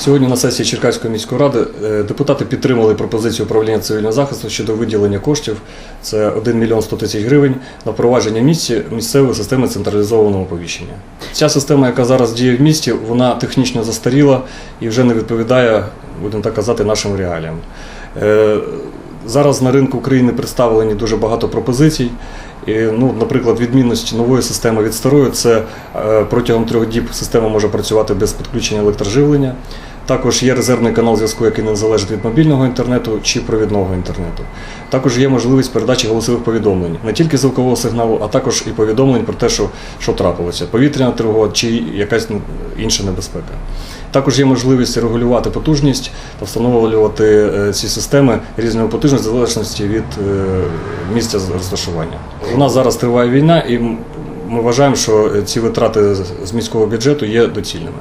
Сьогодні на сесії Черкаської міської ради е, депутати підтримали пропозицію управління цивільного захисту щодо виділення коштів. Це 1 мільйон 100 тисяч гривень на впровадження в місцевої системи централізованого оповіщення. Ця система, яка зараз діє в місті, вона технічно застаріла і вже не відповідає, будемо так казати, нашим реаліям. Е, Зараз на ринку України представлені дуже багато пропозицій. І, ну, наприклад, відмінність нової системи від старої це е, протягом трьох діб система може працювати без підключення електроживлення. Також є резервний канал зв'язку, який не залежить від мобільного інтернету чи провідного інтернету. Також є можливість передачі голосових повідомлень не тільки звукового сигналу, а також і повідомлень про те, що, що трапилося, повітряна тривога чи якась інша небезпека. Також є можливість регулювати потужність та встановлювати е, ці системи різної потужності в залежності від е, місця розташування. У нас зараз триває війна, і ми вважаємо, що ці витрати з міського бюджету є доцільними.